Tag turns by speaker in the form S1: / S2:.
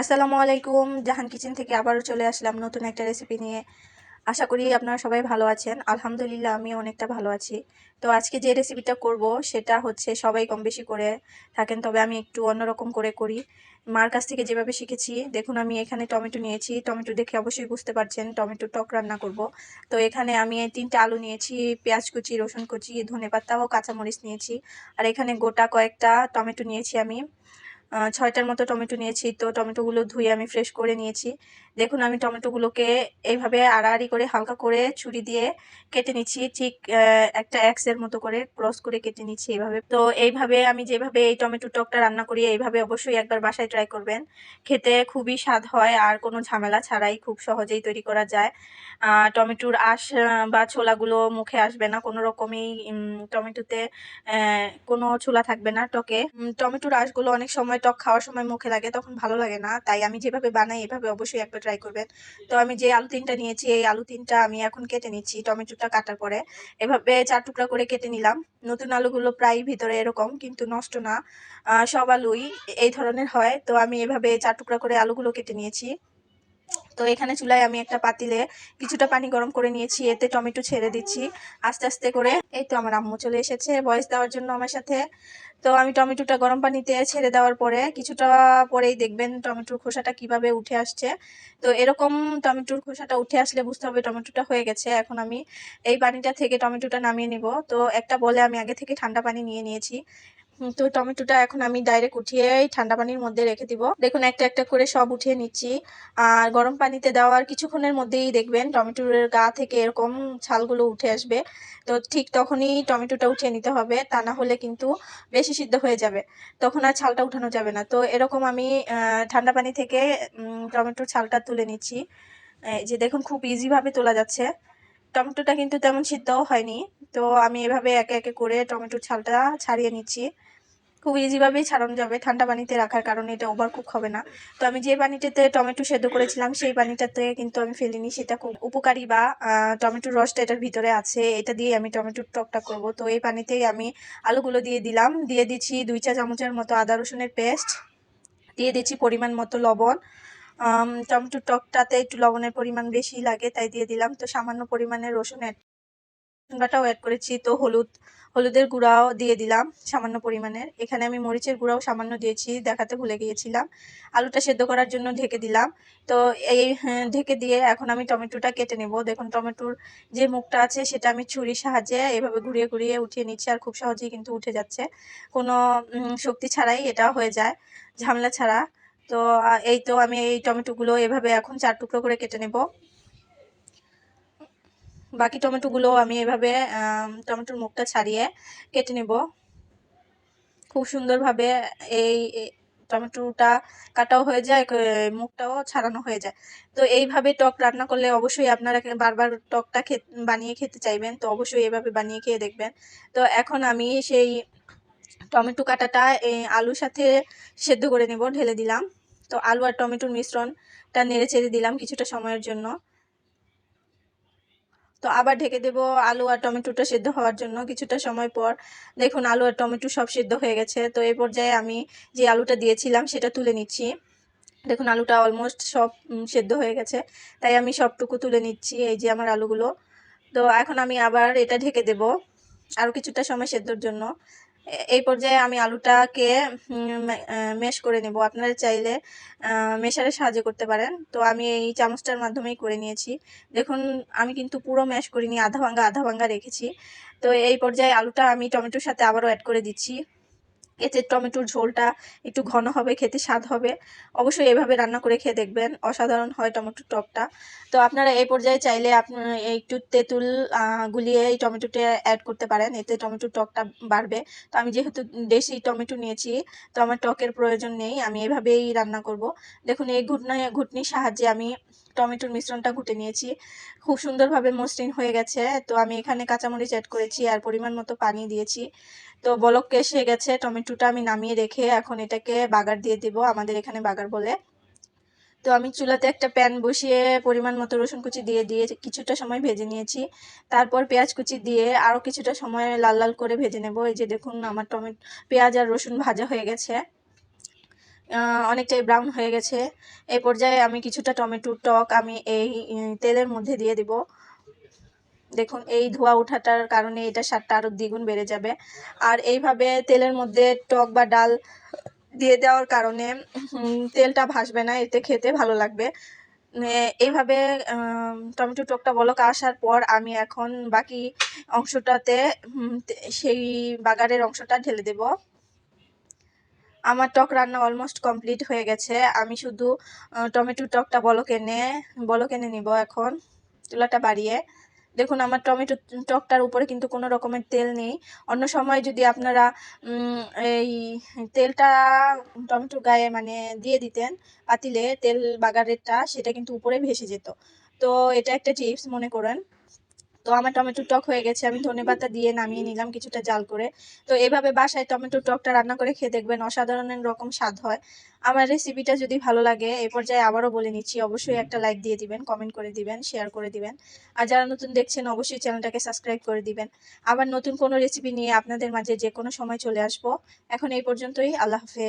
S1: আসসালামু আলাইকুম। জাহান কিচেন থেকে আবারও চলে আসলাম নতুন একটা রেসিপি নিয়ে। আশা করি আপনারা সবাই ভালো আছেন। আলহামদুলিল্লাহ আমি অনেকটা ভালো আছি। তো আজকে যে রেসিপিটা করব, সেটা হচ্ছে সবাই কম বেশি করে থাকেন, তবে আমি একটু অন্যরকম করে করি। মার কাছ থেকে যেভাবে শিখেছি, দেখুন আমি এখানে টমেটো নিয়েছি। টমেটো দেখে অবশ্যই বুঝতে পারছেন টমেটো টক রান্না করব। তো এখানে আমি তিনটে আলু নিয়েছি, পেঁয়াজ কুচি, রসুন কুচি ধনে পাতা ও কাঁচামরিচ নিয়েছি। আর এখানে গোটা কয়েকটা টমেটো নিয়েছি আমি। ছয়টার মতো টমেটো নিয়েছি। তো টমেটোগুলো ধুয়ে আমি ফ্রেশ করে নিয়েছি। দেখুন, আমি টমেটোগুলোকে এইভাবে আড়াআড়ি করে হালকা করে ছুরি দিয়ে কেটে নিচ্ছি। ঠিক একটা এক্সের মতো করে ক্রস করে কেটে নিচ্ছি এইভাবে। তো এইভাবে আমি যেভাবে এই টমেটো টকটা রান্না করি, এইভাবে অবশ্যই একবার বাসায় ট্রাই করবেন। খেতে খুবই স্বাদ হয় আর কোনো ঝামেলা ছাড়াই খুব সহজেই তৈরি করা যায়। টমেটোর আঁশ বা ছোলাগুলো মুখে আসবে না কোনো রকমই। টমেটোতে কোনো ছোলা থাকবে না টকে। টমেটোর আঁশগুলো অনেক সময় টক খাওয়ার সময় মুখে লাগে, তখন ভালো লাগে না। তাই আমি যেভাবে বানাই, এভাবে অবশ্যই একবার ট্রাই করবেন। তো আমি যে আলু তিনটা নিয়েছি, এই আলু তিনটা আমি এখন কেটে নিচ্ছি, টমেটোটা কাটার পরে। এভাবে চার টুকরা করে কেটে নিলাম। নতুন আলুগুলো প্রায় ভিতরে এরকম, কিন্তু নষ্ট না। সব আলুই এই ধরনের হয়। তো আমি এভাবে চার টুকরা করে আলুগুলো কেটে নিয়েছি। তো এখানে চুলায় আমি একটা পাতিলে কিছুটা পানি গরম করে নিয়েছি, এতে টমেটো ছেড়ে দিচ্ছি আস্তে আস্তে করে। এই তো আমার আম্মু চলে এসেছে ভয়েস দেওয়ার জন্য আমার সাথে। তো আমি টমেটোটা গরম পানিতে ছেড়ে দেওয়ার পরে কিছুটা পরেই দেখবেন টমেটোর খোসাটা কীভাবে উঠে আসছে। তো এরকম টমেটোর খোসাটা উঠে আসলে বুঝতে হবে টমেটোটা হয়ে গেছে। এখন আমি এই পানিটা থেকে টমেটোটা নামিয়ে নিব। তো একটা বলে আমি আগে থেকে ঠান্ডা পানি নিয়ে নিয়েছি। তো টমেটোটা এখন আমি ডাইরেক্ট উঠিয়ে ঠান্ডা পানির মধ্যে রেখে দিব। দেখুন, একটা একটা করে সব উঠিয়ে নিচ্ছি। আর গরম পানিতে দেওয়ার কিছুক্ষণের মধ্যেই দেখবেন টমেটোর গা থেকে এরকম ছালগুলো উঠে আসবে। তো ঠিক তখনই টমেটোটা উঠিয়ে নিতে হবে, তা না হলে কিন্তু বেশি সিদ্ধ হয়ে যাবে। তখন আর ছালটা উঠানো যাবে না। তো এরকম আমি ঠান্ডা পানি থেকে টমেটোর ছালটা তুলে নিচ্ছি। যে দেখুন, খুব ইজিভাবে তোলা যাচ্ছে। টমেটোটা কিন্তু তেমন সিদ্ধও হয়নি। তো আমি এভাবে একে একে করে টমেটোর ছালটা ছাড়িয়ে নিচ্ছি। খুব ইজিভাবেই ছাড়ানো যাবে। ঠান্ডা পানিতে রাখার কারণে এটা ওভার কুক হবে না। তো আমি যে পানিটাতে টমেটো সেদ্ধ করেছিলাম, সেই পানিটাতে কিন্তু আমি ফেলিনি। সেটা খুব উপকারী বা টমেটোর রসটা এটার ভিতরে আছে। এটা দিয়ে আমি টমেটোর টকটা করব। তো এই পানিতেই আমি আলুগুলো দিয়ে দিলাম। দিয়ে দিচ্ছি দুই চা চামচের মতো আদা রসুনের পেস্ট। দিয়ে দিচ্ছি পরিমাণ মতো লবণ। টমেটোর টকটাতে একটু লবণের পরিমাণ বেশি লাগে, তাই দিয়ে দিলাম। তো সামান্য পরিমাণে রসুন বাটাও অ্যাড করেছি। তো হলুদ হলুদের গুঁড়াও দিয়ে দিলাম সামান্য পরিমাণের এখানে আমি মরিচের গুঁড়াও সামান্য দিয়েছি দেখাতে ভুলে গিয়েছিলাম। আলুটা সেদ্ধ করার জন্য ঢেকে দিলাম। তো এই হ্যাঁ, ঢেকে দিয়ে এখন আমি টমেটোটা কেটে নেব। দেখুন টমেটোর যে মুখটা আছে সেটা আমি ছুরির সাহায্যে এভাবে ঘুরিয়ে ঘুরিয়ে উঠিয়ে নিচ্ছি আর খুব সহজেই কিন্তু উঠে যাচ্ছে। কোনো শক্তি ছাড়াই এটা হয়ে যায় ঝামেলা ছাড়া। তো এই তো আমি এই টমেটোগুলো এভাবে এখন চার টুকরো করে কেটে নেব। বাকি টমেটোগুলো আমি এভাবে টমেটোর মুখটা ছাড়িয়ে কেটে নেব। খুব সুন্দরভাবে এই টমেটোটা কাটাও হয়ে যায় মুখটাও ছাড়ানো হয়ে যায়। তো এইভাবে টক রান্না করলে অবশ্যই আপনারা বারবার টকটা বানিয়ে খেতে চাইবেন, তো অবশ্যই এভাবে বানিয়ে খেয়ে দেখবেন। তো এখন আমি সেই টমেটো কাটাটা এই আলুর সাথে সেদ্ধ করে নেব, ঢেলে দিলাম। তো আলু আর টমেটোর মিশ্রণটা নেড়ে চেড়ে দিলাম কিছুটা সময়ের জন্য। তো আবার ঢেকে দেব আলু আর টমেটোটা সেদ্ধ হওয়ার জন্য কিছুটা সময় পর। দেখুন, আলু আর টমেটো সব সেদ্ধ হয়ে গেছে। তো এই পর্যায়ে আমি যে আলুটা দিয়েছিলাম সেটা তুলে নিচ্ছি। দেখুন, আলুটা অলমোস্ট সব সেদ্ধ হয়ে গেছে। তাই আমি সবটুকু তুলে নিচ্ছি এই যে আমার আলুগুলো। তো এখন আমি আবার এটা ঢেকে দেব আরও কিছুটা সময় সেদ্ধর জন্য। এই পর্যায়ে আমি আলুটাকে মেশ করে নেব। আপনারা চাইলে মেশারে সাহায্য করতে পারেন। তো আমি এই চামচটার মাধ্যমেই করে নিয়েছি। দেখুন, আমি কিন্তু পুরো ম্যাশ করিনি, আধা ভাঙ্গা আধা ভাঙ্গা রেখেছি। তো এই পর্যায়ে আলুটা আমি টমেটোর সাথে আবারও অ্যাড করে দিচ্ছি। এতে টমেটোর ঝোলটা একটু ঘন হবে, খেতে স্বাদ হবে। অবশ্যই এভাবে রান্না করে খেয়ে দেখবেন, অসাধারণ হয় টমেটোর টকটা। তো আপনারা এই পর্যায়ে চাইলে আপনারা একটু তেঁতুল গুলিয়ে এই টমেটোটা অ্যাড করতে পারেন, এতে টমেটোর টকটা বাড়বে। তো আমি যেহেতু দেশি টমেটো নিয়েছি, তো আমার টকের প্রয়োজন নেই, আমি এভাবেই রান্না করব। দেখুন, এই ঘুটনা, ঘুটনির সাহায্যে আমি টমেটোর মিশ্রণটা ঘুটে নিয়েছি। খুব সুন্দরভাবে মসৃণ হয়ে গেছে। তো আমি এখানে কাঁচামরিচ অ্যাড করেছি, আর পরিমাণ মতো পানি দিয়েছি। তো বলক এসে গেছে টমেটোটা আমি নামিয়ে রেখে এখন এটাকে বাগার দিয়ে দিব আমাদের এখানে বাগার বলে। তো আমি চুলাতে একটা প্যান বসিয়ে পরিমাণ মতো রসুন কুচি দিয়ে দিয়ে কিছুটা সময় ভেজে নিয়েছি। তারপর পেঁয়াজ কুচি দিয়ে আরও কিছুটা সময় লাল লাল করে ভেজে নেব। এই যে দেখুন আমার টমেটো, পেঁয়াজ আর রসুন ভাজা হয়ে গেছে। অনেকটাই ব্রাউন হয়ে গেছে। এই পর্যায়ে আমি কিছুটা টমেটোর টক আমি এই তেলের মধ্যে দিয়ে দিব। দেখুন, এই ধোয়া ওঠাটার কারণে এটা স্বাদটা আরও দ্বিগুণ বেড়ে যাবে। আর এইভাবে তেলের মধ্যে টক বা ডাল দিয়ে দেওয়ার কারণে তেলটা ভাসবে না, এতে খেতে ভালো লাগবে। এইভাবে টমেটো টকটা বলক আসার পর আমি এখন বাকি অংশটাতে সেই বাগারের অংশটা ঢেলে দেব। আমার টক রান্না অলমোস্ট কমপ্লিট হয়ে গেছে। আমি শুধু টমেটো টকটা বলক এনে বলক এনে নিব এখন, চুলাটা বাড়িয়ে। দেখুন, আমার টমেটো টকটার উপরে কিন্তু কোনো রকমের তেল নেই। অন্য সময় যদি আপনারা এই তেলটা টমেটোর গায়ে মানে দিয়ে দিতেন পাতিলে, তেল বাগারেরটা, সেটা কিন্তু উপরে ভেসে যেত। তো এটা একটা টিপস মনে করেন। তো আমার টমেটো টক হয়ে গেছে, আমি ধনেপাতা দিয়ে নামিয়ে নিলাম কিছুটা জাল করে। তো এভাবে বাসায় টমেটো টকটা রান্না করে খেয়ে দেখবেন অসাধারণ রকম স্বাদ হয়। আমার রেসিপিটা যদি ভালো লাগে এই পর্যায়ে আবারও বলে নিচ্ছি, অবশ্যই একটা লাইক দিয়ে দিবেন, কমেন্ট করে দিবেন, শেয়ার করে দিবেন। আর যারা নতুন দেখছেন, অবশ্যই চ্যানেলটাকে সাবস্ক্রাইব করে দিবেন। আবার নতুন কোনো রেসিপি নিয়ে আপনাদের মাঝে যে কোনো সময় চলে আসব। এখন এই পর্যন্তই, আল্লাহ হাফেজ।